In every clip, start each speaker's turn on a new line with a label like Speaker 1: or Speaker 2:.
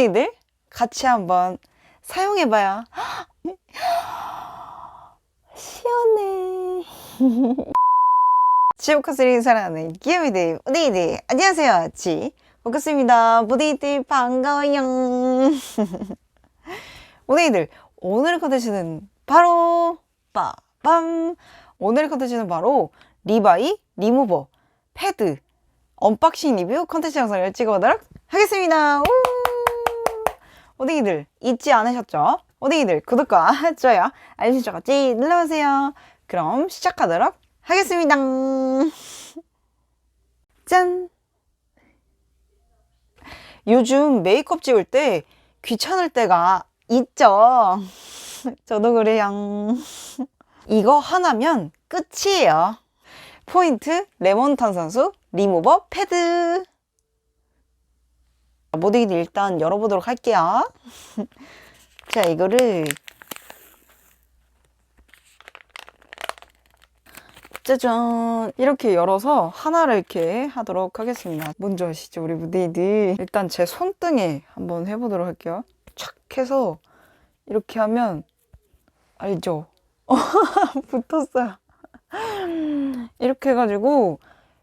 Speaker 1: 모델들 같이 한번 사용해봐요. 시원해. 지오카스를 사랑하는 귀요미들, 모델들, 안녕하세요. 지, 반갑습니다. 모델들 반가워요. 모델들, 오늘 컨텐츠는 바로, 빠밤. 오늘 컨텐츠는 바로 리바이 리무버 패드 언박싱 리뷰 컨텐츠 영상을 찍어보도록 하겠습니다. 우! 오딩이들 잊지 않으셨죠? 오딩이들 구독과 좋아요, 알림 설정 같이 눌러주세요. 그럼 시작하도록 하겠습니다. 짠! 요즘 메이크업 찍을 때 귀찮을 때가 있죠. 저도 그래요. 이거 하나면 끝이에요. 포인트 레몬 탄산수 리무버 패드. 모델이 일단 열어보도록 할게요. 자, 이거를 짜잔 이렇게 열어서 하나를 이렇게 하도록 하겠습니다. 뭔지 아시죠, 우리 무대이들? 일단 제 손등에 한번 해보도록 할게요. 착 해서 이렇게 하면 알죠? 붙었어요. 이렇게 해가지고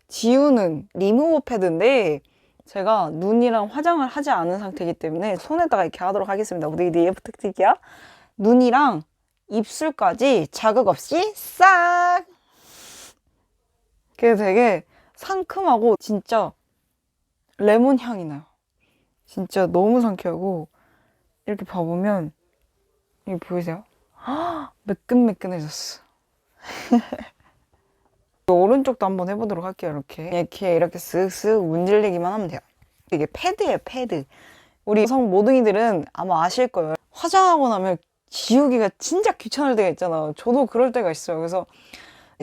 Speaker 1: 지우는 리무버 패드인데 제가 눈이랑 화장을 하지 않은 상태이기 때문에 손에다가 이렇게 하도록 하겠습니다. 우리 이해 부탁드릴게요. 눈이랑 입술까지 자극 없이 싹! 그게 되게 상큼하고 진짜 레몬 향이 나요. 진짜 너무 상쾌하고 이렇게 봐보면 이게 보이세요? 매끈매끈해졌어. 오른쪽도 한번 해보도록 할게요. 이렇게 이렇게 이렇게 쓱쓱 문질리기만 하면 돼요. 이게 패드예요, 패드. 우리 여성 모둥이들은 아마 아실 거예요. 화장하고 나면 지우기가 진짜 귀찮을 때가 있잖아. 저도 그럴 때가 있어요. 그래서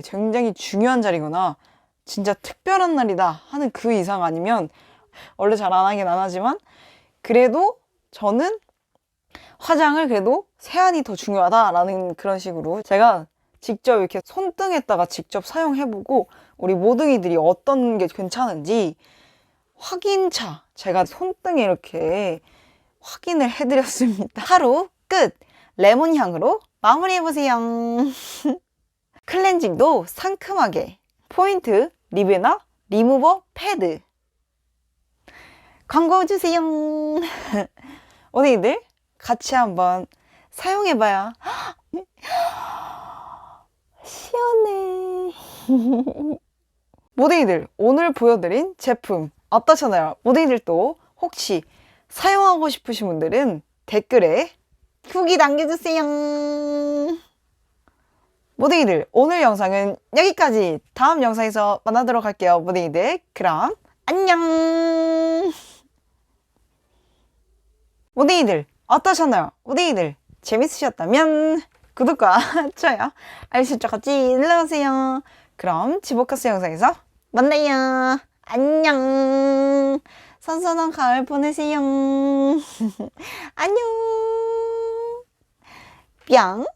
Speaker 1: 굉장히 중요한 자리거나 진짜 특별한 날이다 하는 그 이상 아니면 원래 잘 안 하긴 안 하지만 그래도 저는 화장을 그래도 세안이 더 중요하다라는 그런 식으로 제가 직접 이렇게 손등에다가 직접 사용해보고 우리 모둥이들이 어떤 게 괜찮은지 확인차 제가 손등에 이렇게 확인을 해드렸습니다. 하루 끝! 레몬 향으로 마무리해보세요. 클렌징도 상큼하게 포인트 리베나 리무버 패드 광고 주세요. 오늘들 같이 한번 사용해봐요. 시원해. 모델이들 오늘 보여드린 제품 어떠셨나요? 모델이들도 혹시 사용하고 싶으신 분들은 댓글에 후기 남겨주세요. 모델이들 오늘 영상은 여기까지 다음 영상에서 만나도록 할게요. 모델이들 그럼 안녕. 모델이들 어떠셨나요? 모델이들 재밌으셨다면 구독과 좋아요, 알림 설정 같이 눌러주세요. 그럼 지보카스 영상에서 만나요. 안녕. 선선한 가을 보내세요. 안녕. 뿅.